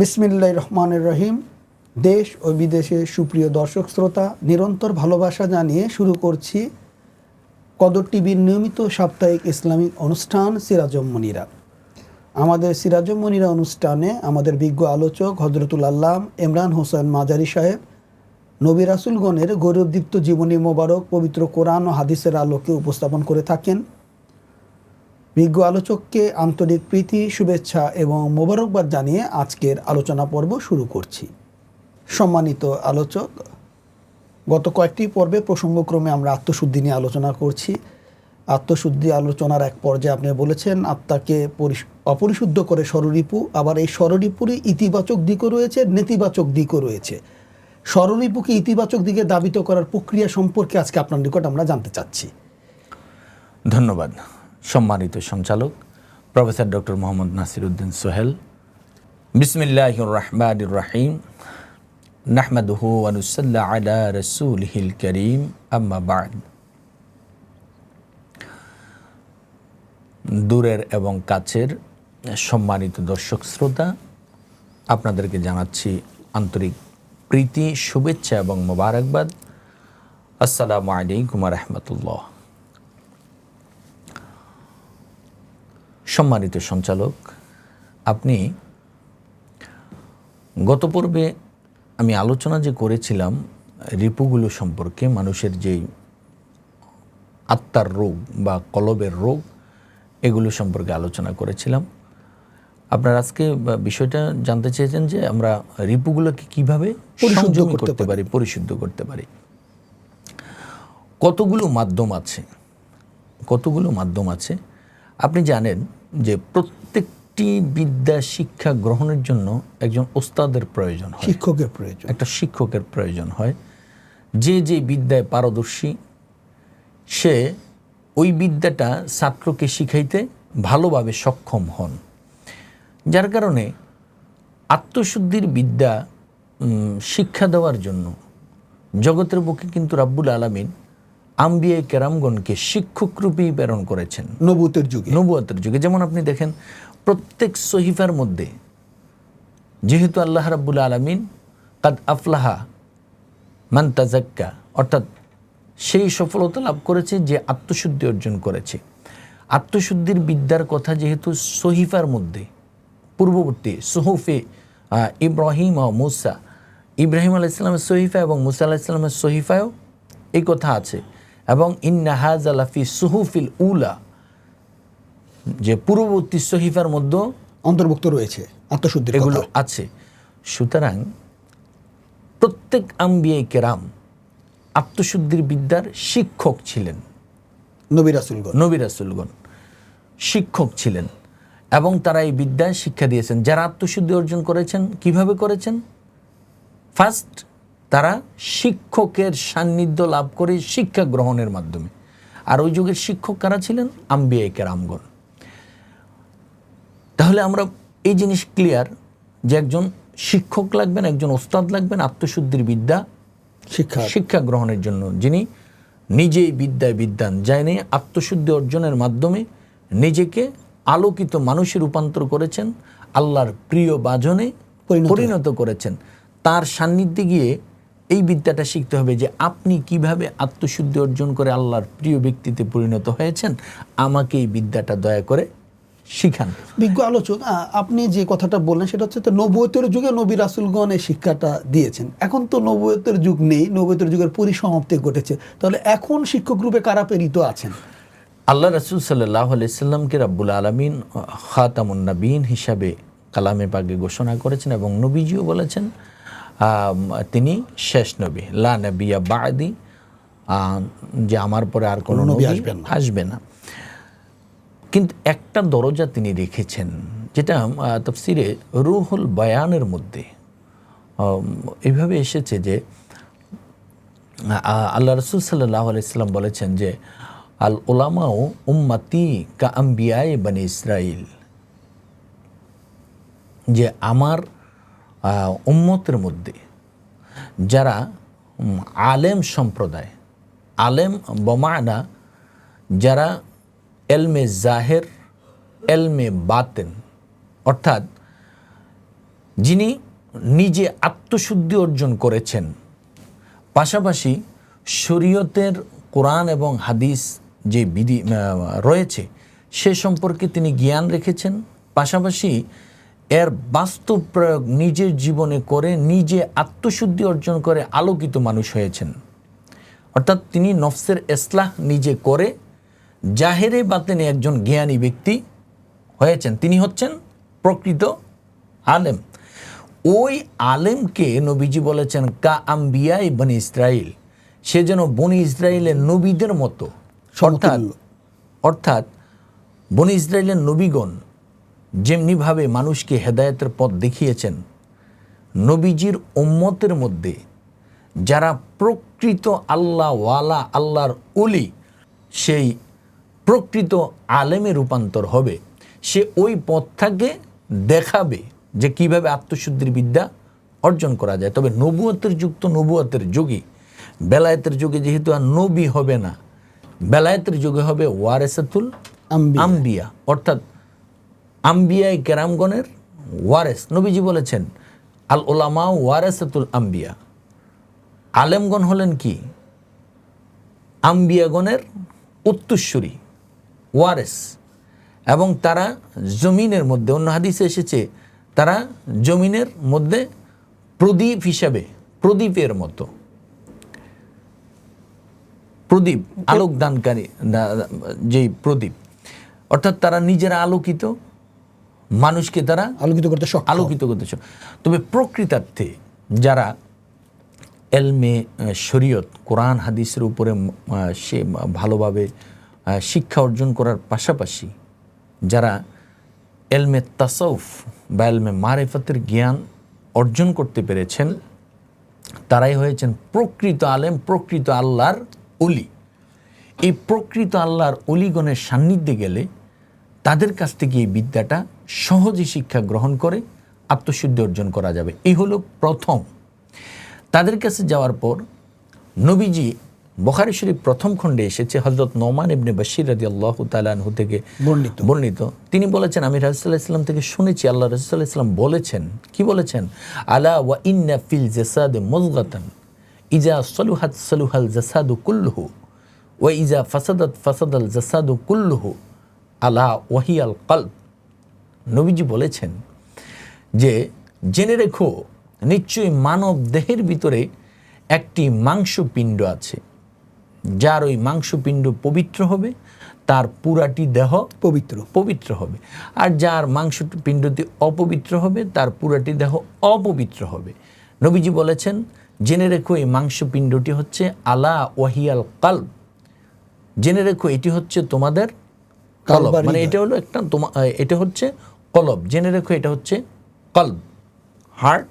বিসমিল্লাহ রহমানের রহিম। দেশ ও বিদেশে সুপ্রিয় দর্শক শ্রোতা, নিরন্তর ভালোবাসা জানিয়ে শুরু করছি কদর টিভির নিয়মিত সাপ্তাহিক ইসলামিক অনুষ্ঠান সিরাজম মনিরা আমাদের সিরাজম মনিরা অনুষ্ঠানে আমাদের বিজ্ঞ আলোচক হজরতুল আল্লাম ইমরান হোসেন মাজারি সাহেব, নবী রাসুলগণের গৌরবদীপ্ত জীবনী মোবারক, পবিত্র কোরআন ও হাদিসের আলোকে উপস্থাপন করে থাকেন। বিজ্ঞ আলোচককে আন্তরিক প্রীতি, শুভেচ্ছা এবং মোবারকবাদ জানিয়ে আজকের আলোচনা পর্ব শুরু করছি। সম্মানিত আলোচক, গত কয়েকটি পর্বে প্রসঙ্গক্রমে আমরা আত্মশুদ্ধি নিয়ে আলোচনা করছি। আত্মশুদ্ধি আলোচনার এক পর্যায়ে আপনি বলেছেন, আত্মাকে পরিশ- অপরিশুদ্ধ করে স্বররিপু আবার এই স্বররিপুরই ইতিবাচক দিকও রয়েছে, নেতিবাচক দিকও রয়েছে। স্বররিপুকে ইতিবাচক দিকে দাবিত করার প্রক্রিয়া সম্পর্কে আজকে আপনার নিকট আমরা জানতে চাচ্ছি। ধন্যবাদ। সম্মানিত সঞ্চালক, প্রফেসর ডক্টর মোহাম্মদ নাসির উদ্দিন সোহেল। বিসমিল্লাহ রহমান রাহিম নাহমাদুহু আনুসাল্লাহ আলা রসুলহিল করিম। আম্মা বাদ। দূরের এবং কাছের সম্মানিত দর্শক শ্রোতা, আপনাদেরকে জানাচ্ছি আন্তরিক প্রীতি, শুভেচ্ছা এবং মোবারকবাদ। আসসালামু আলাইকুম রহমতুল্লাহ। সম্মানিত সঞ্চালক আপনি গত পর্বে আমি আলোচনা যে করেছিলাম রিপুগুলো সম্পর্কে মানুষের যেই আত্মার রোগ বা কলবের রোগ এগুলো সম্পর্কে আলোচনা করেছিলাম। আপনার আজকে বিষয়টা জানতে চেয়েছেন যে আমরা রিপুগুলোকে কীভাবে সংযমী করতে করতে পারি পরিশুদ্ধ করতে পারি। কতগুলো মাধ্যম আছে কতগুলো মাধ্যম আছে আপনি জানেন যে প্রত্যেকটি বিদ্যা শিক্ষা গ্রহণের জন্য একজন ওস্তাদের প্রয়োজন হয়। শিক্ষকের প্রয়োজন। একটা শিক্ষকের প্রয়োজন হয়। যে যে বিদ্যায় পারদর্শী সে ওই বিদ্যাটা ছাত্রকে শিখাইতে ভালোভাবে সক্ষম হন। যার কারণে আত্মশুদ্ধির বিদ্যা শিক্ষা দেওয়ার জন্য জগতের বুকে কিন্তু রাব্বুল আলামিন আম্বিয়াই কেরামগণকে শিক্ষক রূপেই প্রেরণ করেছেন। নবুতের যুগে। নবুয়াতের যুগে। যেমন আপনি দেখেন প্রত্যেক সহিফার মধ্যে যেহেতু আল্লাহ রাব্বুল আলমিন কাদ আফলাহা মান তাজাক্কা অর্থাৎ সেই সফলতা লাভ করেছে যে আত্মশুদ্ধি অর্জন করেছে। আত্মশুদ্ধির বিদ্যার কথা যেহেতু সহিফার মধ্যে পূর্ববর্তী সুহুফে ইব্রাহিম ও মুসা ইব্রাহিম আলাহ ইসলামের সহিফা এবং মুসা আলাহ ইসলামের সহিফায়ও এই কথা আছে। এবং ইন্নাহাজ আলাফি সুহুফিল উলা যে পূর্ববর্তী সহিফার মধ্যে অন্তর্ভুক্ত রয়েছে আত্মশুদ্ধির এগুলো আছে। সুতরাং প্রত্যেক আম্বিয়াই কেরাম আত্মশুদ্ধির বিদ্যার শিক্ষক ছিলেন। নবী রাসুলগণ। নবী রাসুলগণ শিক্ষক ছিলেন এবং তারা এই বিদ্যায় শিক্ষা দিয়েছেন। যারা আত্মশুদ্ধি অর্জন করেছেন কীভাবে করেছেন? ফার্স্ট তারা শিক্ষকের সান্নিধ্য লাভ করে শিক্ষা গ্রহণের মাধ্যমে। আর ওই যুগের শিক্ষক কারা ছিলেন? আম্বিয়াই কেরামগণ। তাহলে আমরা এই জিনিস ক্লিয়ার যে একজন শিক্ষক লাগবেন একজন ওস্তাদ লাগবেন আত্মশুদ্ধির বিদ্যা শিক্ষা। শিক্ষা গ্রহণের জন্য। যিনি নিজেই বিদ্যায় বিদ্যান নিয়ে আত্মশুদ্ধি অর্জনের মাধ্যমে নিজেকে আলোকিত মানুষে রূপান্তর করেছেন আল্লাহর প্রিয় বাজনে পরিণত করেছেন। তার সান্নিধ্যে গিয়ে এই বিদ্যাটা শিখতে হবে যে আপনি কীভাবে আত্মশুদ্ধি অর্জন করে আল্লাহর প্রিয় ব্যক্তিতে পরিণত হয়েছেন আমাকে এই বিদ্যাটা দয়া করে শিখান। বিজ্ঞ আলোচক আপনি যে কথাটা বললেন সেটা হচ্ছে তো নবুয়তের যুগে নবী রাসুলগণ এই শিক্ষাটা দিয়েছেন। এখন তো নবুয়তের যুগ নেই নবুয়তের যুগের পরিসমাপ্তি ঘটেছে। তাহলে এখন শিক্ষক রূপে কারা প্রেরিত আছেন? আল্লাহ রসুল সাল্লাহ আলাইসাল্লামকে রাব্বুল আলমিন খাতামুন নবীন হিসাবে কালামে পাকে ঘোষণা করেছেন এবং নবীজিও বলেছেন তিনি শেষ নবী লা নবিয়া বাদি যে আমার পরে আর কোনো নবী আসবেন না। আসবে না কিন্তু একটা দরজা তিনি রেখেছেন যেটা তফসিরে রুহুল বয়ানের মধ্যে আম, এইভাবে এসেছে যে আল্লাহ রসুল সাল্লাহ আলাইসাল্লাম বলেছেন যে আল ওলামাও উম্মাতি কা আম্বিয়ায় বানি ইসরাইল যে আমার উম্মতের মধ্যে যারা আলেম সম্প্রদায়, আলেম বমানা, যারা এলমে জাহের, এলমে বাতেন, অর্থাৎ যিনি নিজে আত্মশুদ্ধি অর্জন করেছেন, পাশাপাশি শরীয়তের কোরআন এবং হাদিস যে বিধি রয়েছে, সে সম্পর্কে তিনি জ্ঞান রেখেছেন, পাশাপাশি এর বাস্তব প্রয়োগ নিজের জীবনে করে নিজে আত্মশুদ্ধি অর্জন করে আলোকিত মানুষ হয়েছেন। অর্থাৎ তিনি নফসের এসলাহ নিজে করে জাহেরে বাতেনে একজন জ্ঞানী ব্যক্তি হয়েছেন। তিনি হচ্ছেন প্রকৃত আলেম। ওই আলেমকে নবীজি বলেছেন কা আম্বিয়াই বনি ইসরাইল সে যেন বনি ইসরায়েলের নবীদের মতো। অর্থাৎ অর্থাৎ বনি ইসরায়েলের নবীগণ যেমনিভাবে মানুষকে হেদায়েতের পথ দেখিয়েছেন নবীজির উম্মতের মধ্যে যারা প্রকৃত আল্লাহ ওয়ালা আল্লাহর উলি সেই প্রকৃত আলেমে রূপান্তর হবে। সে ওই পথটাকে দেখাবে যে কীভাবে আত্মশুদ্ধির বিদ্যা অর্জন করা যায়। তবে নবুয়তের যুক্ত নবুয়তের যুগে বেলায়েতের যুগে যেহেতু আর নবী হবে না বেলায়েতের যুগে হবে ওয়ারেসাতুল আম্বিয়া। আম্বিয়া অর্থাৎ আম্বিয়াই কেরামগণের ওয়ারেস। নবীজি বলেছেন আল ওলামা ওয়ারেসাতুল আম্বিয়া। আলেমগণ হলেন কি? আম্বিয়াগণের উত্তরসূরি ওয়ারেস। এবং তারা জমিনের মধ্যে অন্য হাদিসে এসেছে তারা জমিনের মধ্যে প্রদীপ হিসাবে প্রদীপের মতো। প্রদীপ আলোক দানকারী যেই প্রদীপ। অর্থাৎ তারা নিজেরা আলোকিত মানুষকে তারা আলোকিত করতে সক্ষম। আলোকিত করতেছ তবে প্রকৃতার্থে যারা এলমে শরীয়ত কোরআন হাদিসের উপরে সে ভালোভাবে শিক্ষা অর্জন করার পাশাপাশি যারা এলমে তাসৌফ বা এলমে মারেফতের জ্ঞান অর্জন করতে পেরেছেন তারাই হয়েছেন প্রকৃত আলেম প্রকৃত আল্লাহর অলি। এই প্রকৃত আল্লাহর অলিগণের সান্নিধ্যে গেলে তাদের কাছ থেকে এই বিদ্যাটা সহজে শিক্ষা গ্রহণ করে আত্মশুদ্ধি অর্জন করা যাবে। এই হলো প্রথম। তাদের কাছে যাওয়ার পর নবীজি বখারি শরীফ প্রথম খণ্ডে এসেছে হজরত নোমান ইবনে বশির রাজি আল্লাহ তালাহু থেকে বর্ণিত। বর্ণিত। তিনি বলেছেন আমি রাসুল্লাহ ইসলাম থেকে শুনেছি আল্লাহ রসুল্লাহ ইসলাম বলেছেন। কি বলেছেন? আলা ওয়া ইন্না ফিল জেসাদ মুজগাতান ইজা সলুহাত সলুহাল জাসাদু কুল্লুহু ওয়া ইজা ফাসাদাত ফাসাদাল জাসাদু কুল্লুহু আলা ওয়াহিয়াল কলব। নবীজি বলেছেন যে জেনে রেখো নিশ্চয়ই মানব দেহের ভিতরে একটি মাংসপিণ্ড আছে। যার ওই মাংসপিণ্ড পবিত্র হবে তার পুরাটি দেহ পবিত্র। পবিত্র হবে। আর যার মাংস পিণ্ডটি অপবিত্র হবে তার পুরাটি দেহ অপবিত্র হবে। নবীজি বলেছেন জেনে রেখো এই মাংসপিণ্ডটি হচ্ছে আলা ওয়াহিয়াল কাল জেনে রেখো এটি হচ্ছে তোমাদের কলব। মানে এটা হলো একটা তোমা এটা হচ্ছে কলব। জেনে রেখো এটা হচ্ছে কলব। হার্ট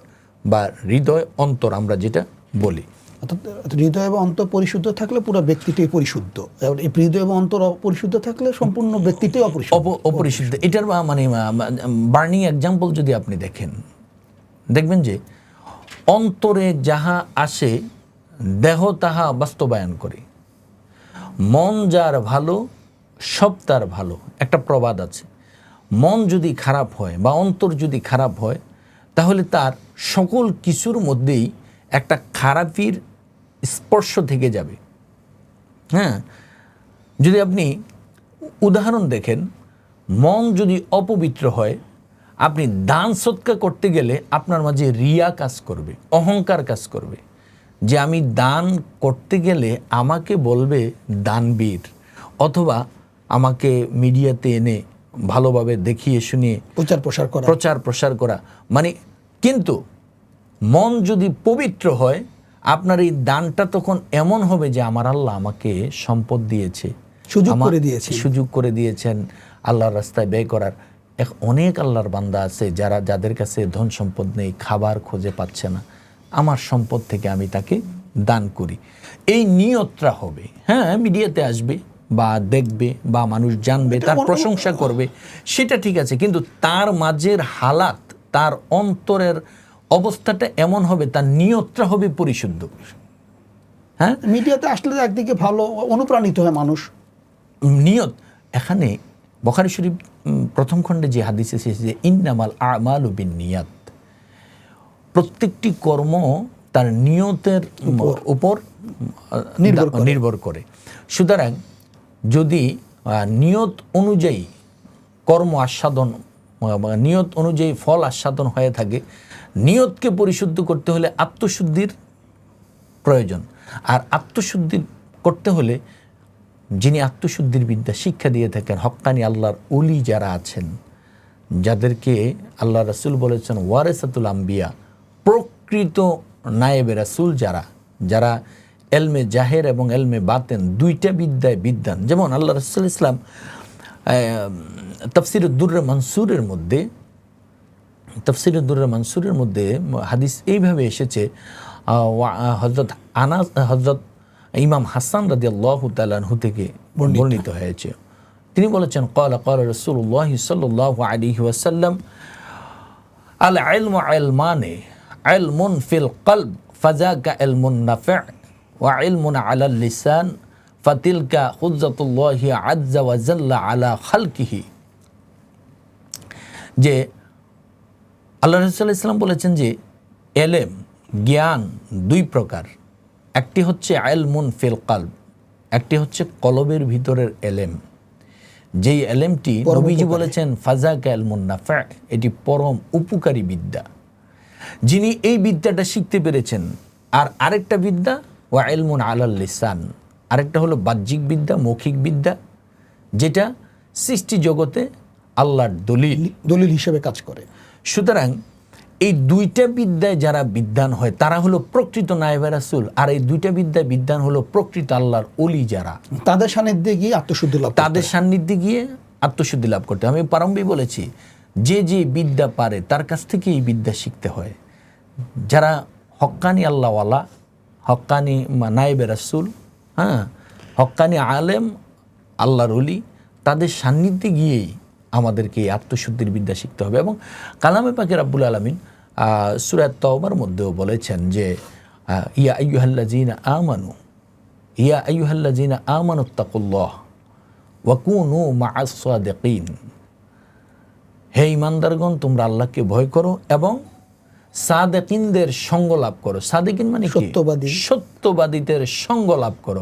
বা হৃদয় অন্তর আমরা যেটা বলি। অর্থাৎ হৃদয় এবং অন্তর পরিশুদ্ধ থাকলে পুরো ব্যক্তিটাই পরিশুদ্ধ। এই হৃদয় এবং অন্তর অপরিশুদ্ধ থাকলে সম্পূর্ণ ব্যক্তিটাই অপরিশুদ্ধ। অপরিশুদ্ধ। এটার মানে বার্নিং এক্সাম্পল যদি আপনি দেখেন দেখবেন যে অন্তরে যাহা আসে দেহ তাহা বাস্তবায়ন করে। মন যার ভালো সব তার ভালো। একটা প্রবাদ আছে। মন যদি খারাপ হয় বা অন্তর যদি খারাপ হয়, তাহলে তার সকল কিছুর মধ্যেই একটা খারাপির স্পর্শ থেকে যাবে। হ্যাঁ? যদি আপনি উদাহরণ দেখেন, মন যদি অপবিত্র হয়, আপনি দান সৎকা করতে গেলে আপনার মাঝে রিয়া কাজ করবে, অহংকার কাজ করবে। যে আমি দান করতে গেলে আমাকে বলবে দানবীর, অথবা আমাকে মিডিয়াতে এনে ভালোভাবে দেখিয়ে শুনিয়ে প্রচার প্রসার করা। প্রচার প্রসার করা। মানে কিন্তু মন যদি পবিত্র হয় আপনার এই দানটা তখন এমন হবে যে আমার আল্লাহ আমাকে সম্পদ দিয়েছে। সুযোগ করে দিয়েছেন। সুযোগ করে দিয়েছেন আল্লাহর রাস্তায় ব্যয় করার। এক অনেক আল্লাহর বান্দা আছে যারা যাদের কাছে ধন সম্পদ নেই খাবার খোঁজে পাচ্ছে না। আমার সম্পদ থেকে আমি তাকে দান করি। এই নিয়তটা হবে। হ্যাঁ মিডিয়াতে আসবে। বা দেখবে বা মানুষ জানবে তার প্রশংসা করবে সেটা ঠিক আছে কিন্তু তার মাঝের হালাত তার অন্তরের অবস্থাটা এমন হবে তার নিয়তটা হবে পরিশুদ্ধ। হ্যাঁ? মিডিয়াতে আসলে একদিকে ভালো অনুপ্রাণিত হয় মানুষ। নিয়ত। এখানে বখারি শরীফ প্রথম খণ্ডে যে হাদিস এসেছে যে ইন্নামাল আমাল বিন নিয়াত প্রত্যেকটি কর্ম তার নিয়তের উপর। নির্ভর করে। সুতরাং যদি নিয়ত অনুযায়ী কর্ম আস্বাদন নিয়ত অনুযায়ী ফল আস্বাদন হয়ে থাকে, নিয়তকে পরিশুদ্ধ করতে হলে আত্মশুদ্ধির প্রয়োজন। আর আত্মশুদ্ধি করতে হলে যিনি আত্মশুদ্ধির বিদ্যা শিক্ষা দিয়ে থাকেন, হক্কানি আল্লাহর অলি যারা আছেন, যাদেরকে আল্লাহ রাসূল বলেছেন, ওয়ারেসাতুল আম্বিয়া, প্রকৃত নায়েবে রাসুল যারা যারা এলমে জাহের এবং এলমে বাতেন দুইটা বিদ্যায় বিদ্যান। যেমন আল্লাহ রাসূল ইসলাম তফসির দুর্রে মনসুরের মধ্যে তফসির দুর্রে মনসুরের মধ্যে হাদিস এইভাবে এসেছে হজরত আনাস হজরত ইমাম হাসান রাদি আল্লাহ তালাহু থেকে বর্ণিত। হয়েছে। তিনি বলেছেন কল কল রসুল্লাহ সাল্লাহ আলী ওয়াসাল্লাম আল ইলম ইলমানে ইলমুন ফিল কলব ফাজাকা ইলমুন নাফি। লিসান ফাতিলকা আজ্জা আলা খালকিহি। যে আল্লাহ ইসলাম বলেছেন যে এলেম জ্ঞান দুই প্রকার। একটি হচ্ছে আলমুন ফিল কালব একটি হচ্ছে কলবের ভিতরের এলেম। যেই এলেমটি নবীজি বলেছেন ফাজাক এলমুন নাফা এটি পরম উপকারী বিদ্যা। যিনি এই বিদ্যাটা শিখতে পেরেছেন আর আরেকটা বিদ্যা ওয়া এলমুন আলাল লিসান। আরেকটা হলো বাহ্যিক বিদ্যা মৌখিক বিদ্যা যেটা সৃষ্টি জগতে আল্লাহর দলিল। দলিল হিসেবে কাজ করে। সুতরাং এই দুইটা বিদ্যায় যারা বিদ্যান হয় তারা হলো প্রকৃত নায়েবে রাসূল আর এই দুইটা বিদ্যায় বিদ্যান হলো প্রকৃত আল্লাহর অলি যারা। তাদের সান্নিধ্যে গিয়ে আত্মশুদ্ধি লাভ তাদের সান্নিধ্যে গিয়ে আত্মশুদ্ধি লাভ করতে। আমি প্রারম্ভে বলেছি যে যে বিদ্যা পারে তার কাছ থেকে এই বিদ্যা শিখতে হয়। যারা হক্কানি আল্লাহওয়ালা হক্কানি মা- নায়েবে রাসূল হ্যাঁ? হক্কানি আলেম, আল্লাহর অলি তাদের সান্নিধ্যে গিয়েই আমাদেরকে এই আত্মশুদ্ধির বিদ্যা শিখতে হবে এবং কালামে পাকের আব্বুল আলমিন সুরাত তওবার মধ্যেও বলেছেন যে ইয়া আইয়ুহাল্লাযীনা আমানু, ইয়া আইয়ুহাল্লাযীনা আমানুত্তাকুল্লাহ ওয়াকুনু সাদিকিন হে ইমানদারগণ তোমরা আল্লাহকে ভয় করো এবং সাদেকিনদের সঙ্গ লাভ করো। সাদেকিন মানে সত্যবাদী। সত্যবাদীদের সঙ্গ লাভ করো।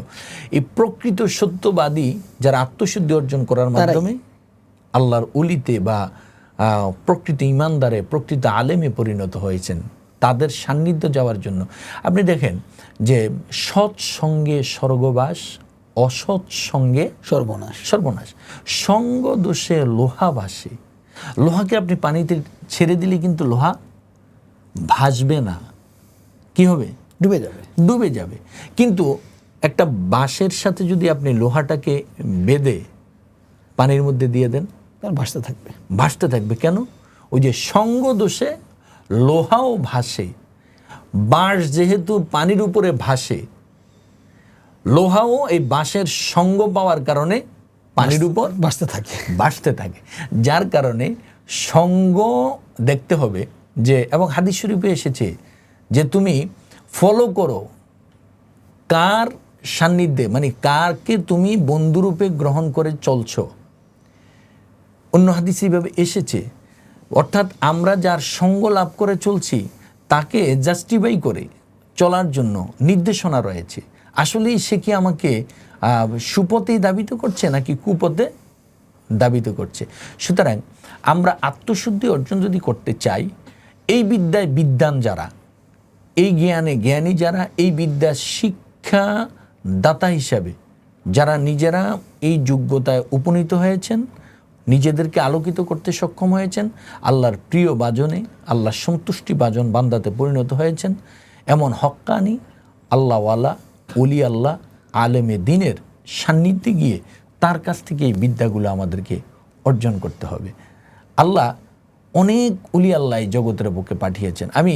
এই প্রকৃত সত্যবাদী যারা আত্মশুদ্ধি অর্জন করার মাধ্যমে আল্লাহর উলিতে বা প্রকৃত ইমানদারে প্রকৃত আলেমে পরিণত হয়েছেন তাদের সান্নিধ্য যাওয়ার জন্য। আপনি দেখেন যে সৎ সঙ্গে স্বর্গবাস অসৎ সঙ্গে সর্বনাশ। সর্বনাশ। সঙ্গ দোষে লোহা ভাসে লোহাকে আপনি পানিতে ছেড়ে দিলে কিন্তু লোহা ভাসবে না। কি হবে? ডুবে যাবে। ডুবে যাবে। কিন্তু একটা বাঁশের সাথে যদি আপনি লোহাটাকে বেঁধে পানির মধ্যে দিয়ে দেন তার ভাসতে থাকবে। ভাসতে থাকবে। কেন? ওই যে সঙ্গ দোষে লোহাও ভাসে বাঁশ যেহেতু পানির উপরে ভাসে লোহাও এই বাঁশের সঙ্গ পাওয়ার কারণে পানির উপর ভাসতে থাকে। বাসতে থাকে। যার কারণে সঙ্গ দেখতে হবে যে, এবং হাদিস শরীফে এসেছে যে তুমি ফলো করো কার সান্নিধ্যে মানে কারকে তুমি বন্ধুরূপে গ্রহণ করে চলছ। অন্য হাদিস এইভাবে এসেছে, অর্থাৎ আমরা যার সঙ্গ লাভ করে চলছি, তাকে জাস্টিফাই করে চলার জন্য নির্দেশনা রয়েছে। আসলেই সে কি আমাকে সুপথেই দাবিত করছে নাকি কুপথে দাবিত করছে? সুতরাং আমরা আত্মশুদ্ধি অর্জন যদি করতে চাই এই বিদ্যায় বিদ্যান যারা, এই জ্ঞানে জ্ঞানী যারা, এই বিদ্যা শিক্ষা দাতা হিসাবে যারা নিজেরা এই যোগ্যতায় উপনীত হয়েছেন, নিজেদেরকে আলোকিত করতে সক্ষম হয়েছেন, আল্লাহর প্রিয় বাজনে, আল্লাহর সন্তুষ্টি বাজন বান্দাতে পরিণত হয়েছেন, এমন হক্কানি, আল্লাহওয়ালা অলি আল্লাহ, আলেমে দিনের সান্নিধ্যে গিয়ে তার কাছ থেকে এই বিদ্যাগুলো আমাদেরকে অর্জন করতে হবে। আল্লাহ অনেক উলি আল্লাহ জগতের বুকে পাঠিয়েছেন। আমি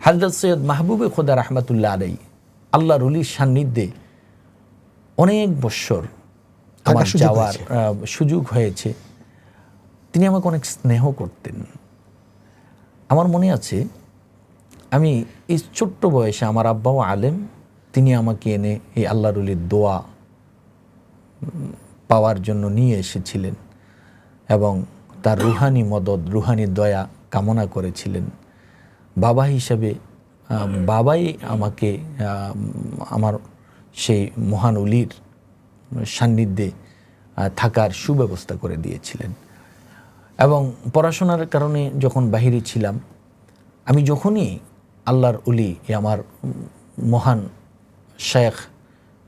হাজরত সৈয়দ মাহবুবে খোদা রহমতুল্লাহ আলাই আল্লাহর উলির সান্নিধ্যে অনেক বৎসর আমার যাওয়ার সুযোগ হয়েছে। তিনি আমাকে অনেক স্নেহ করতেন। আমার মনে আছে আমি এই ছোট্ট বয়সে আমার আব্বাও আলেম তিনি আমাকে এনে এই আল্লাহর উলির দোয়া পাওয়ার জন্য নিয়ে এসেছিলেন। এবং তার রুহানি মদত রুহানি দয়া কামনা করেছিলেন। বাবা হিসাবে বাবাই আমাকে আমার সেই মহান অলির সান্নিধ্যে থাকার সুব্যবস্থা করে দিয়েছিলেন। এবং পড়াশোনার কারণে যখন বাহিরে ছিলাম আমি যখনই আল্লাহর এ আমার মহান শেখ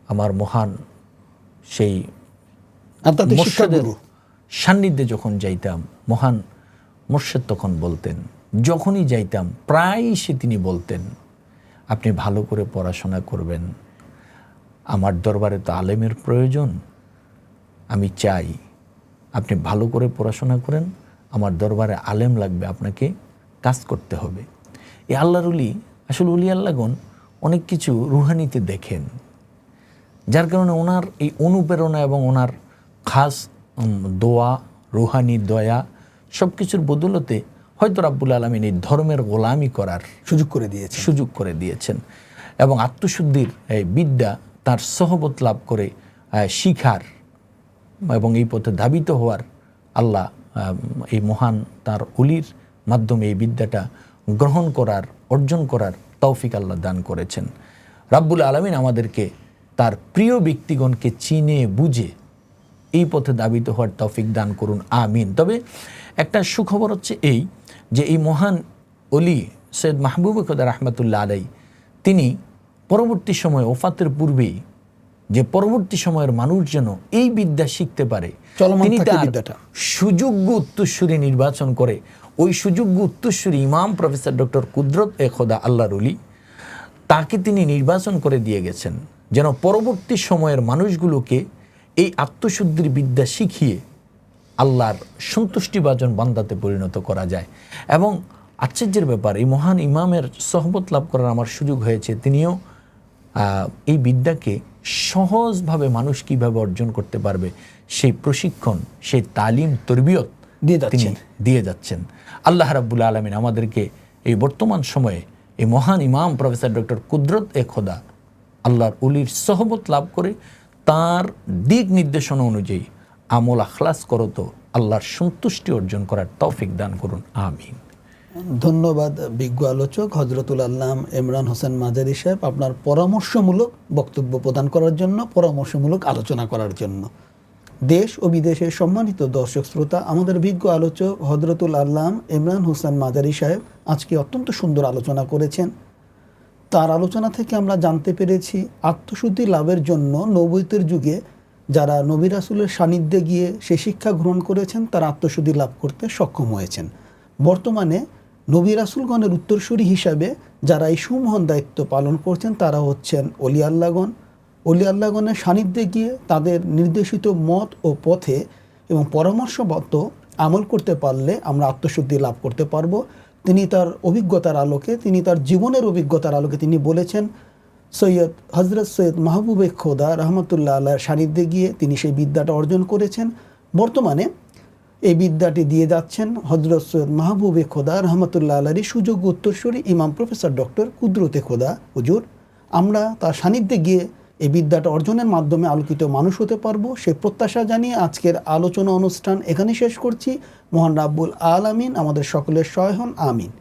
আমার মহান সেই মোর্শেদের সান্নিধ্যে যখন যাইতাম, মহান মোর্শেদ তখন বলতেন, যখনই যাইতাম প্রায়ই সে তিনি বলতেন, আপনি ভালো করে পড়াশোনা করবেন। আমার দরবারে তো আলেমের প্রয়োজন। আমি চাই আপনি ভালো করে পড়াশোনা করেন, আমার দরবারে আলেম লাগবে, আপনাকে কাজ করতে হবে। এই আল্লাহর উলি আসলে উলি আল্লাহগণ অনেক কিছু রুহানিতে দেখেন, যার কারণে ওনার এই অনুপ্রেরণা এবং ওনার খাস দোয়া রুহানি দয়া সব কিছুর বদলতে হয়তো রাব্বুল আলমিন এই ধর্মের গোলামি করার সুযোগ করে দিয়েছে সুযোগ করে দিয়েছেন এবং আত্মশুদ্ধির এই বিদ্যা তার সহবত লাভ করে শিখার এবং এই পথে ধাবিত হওয়ার আল্লাহ এই মহান তার অলির মাধ্যমে এই বিদ্যাটা গ্রহণ করার অর্জন করার তৌফিক আল্লাহ দান করেছেন। রাব্বুল আলমিন আমাদেরকে তার প্রিয় ব্যক্তিগণকে চিনে বুঝে এই পথে দাবিত হওয়ার তৌফিক দান করুন আমিন। তবে একটা সুখবর হচ্ছে এই যে এই মহান অলি সৈয়দ মাহবুব খোদা রহমতুল্লাহ আলাই তিনি পরবর্তী সময়ে ওফাতের পূর্বেই যে পরবর্তী সময়ের মানুষ যেন এই বিদ্যা শিখতে পারে তিনি তার সুযোগ্য উত্তরসূরি নির্বাচন করে ওই সুযোগ্য উত্তরসূরি ইমাম প্রফেসর ডক্টর কুদরত এ খোদা আল্লাহর অলি তাকে তিনি নির্বাচন করে দিয়ে গেছেন। যেন পরবর্তী সময়ের মানুষগুলোকে এই আত্মশুদ্ধির বিদ্যা শিখিয়ে আল্লাহর সন্তুষ্টিভাজন বান্দাতে পরিণত করা যায়। এবং আশ্চর্যের ব্যাপার এই মহান ইমামের সহবত লাভ করার আমার সুযোগ হয়েছে। তিনিও এই বিদ্যাকে সহজভাবে মানুষ কীভাবে অর্জন করতে পারবে সেই প্রশিক্ষণ সেই তালিম তরবিয়ত দিয়ে তিনি যাচ্ছেন দিয়ে যাচ্ছেন। আল্লাহ রাব্বুল আলমিন আমাদেরকে এই বর্তমান সময়ে এই মহান ইমাম প্রফেসর ডক্টর কুদরত এ খোদা আল্লাহর উলির সহবত লাভ করে তার দিক নির্দেশনা অনুযায়ী আমল আখলাস করো তো, আল্লাহর সন্তুষ্টি অর্জন করার তৌফিক দান করুন, আমিন। ধন্যবাদ, বিজ্ঞ আলোচক হজরতুল আল্লাম ইমরান হোসেন মাজারি সাহেব আপনার পরামর্শমূলক বক্তব্য প্রদান করার জন্য, পরামর্শমূলক আলোচনা করার জন্য। দেশ ও বিদেশের সম্মানিত দর্শক শ্রোতা, আমাদের বিজ্ঞ আলোচক হজরতুল আল্লাম ইমরান হোসেন মাজারি সাহেব আজকে অত্যন্ত সুন্দর আলোচনা করেছেন। তার আলোচনা থেকে আমরা জানতে পেরেছি আত্মশুদ্ধি লাভের জন্য নবৈতের যুগে যারা নবী রাসুলের সান্নিধ্যে গিয়ে সে শিক্ষা গ্রহণ করেছেন, তারা আত্মশুদ্ধি লাভ করতে সক্ষম হয়েছেন। বর্তমানে নবী রাসুলগণের উত্তরসূরি হিসাবে যারা এই সুমহান দায়িত্ব পালন করছেন, তারা হচ্ছেন অলি আল্লাগণ অলি আল্লাগণের সান্নিধ্যে গিয়ে তাদের নির্দেশিত মত ও পথে এবং পরামর্শবত আমল করতে পারলে আমরা আত্মশুদ্ধি লাভ করতে পারব। তিনি তার অভিজ্ঞতার আলোকে, তিনি তার জীবনের অভিজ্ঞতার আলোকে তিনি বলেছেন, সৈয়দ হজরত সৈয়দ মাহবুবে খোদা রহমতুল্লাহ আল্লাহর সান্নিধ্যে গিয়ে তিনি সেই বিদ্যাটা অর্জন করেছেন। বর্তমানে এই বিদ্যাটি দিয়ে যাচ্ছেন হজরত সৈয়দ মাহবুবে খোদা রহমতুল্লাহ আল্লাহরই সুযোগ্য উত্তরসূরি ইমাম প্রফেসর ডক্টর কুদরতে খোদা। হুজুর, আমরা তার সান্নিধ্যে গিয়ে এই বিদ্যাটা অর্জনের মাধ্যমে আলোকিত মানুষ হতে পারব, সে প্রত্যাশা জানিয়ে আজকের আলোচনা অনুষ্ঠান এখানে শেষ করছি। মোহান রাব্বুল আল আমিন আমাদের সকলের সহায় হন, আমিন।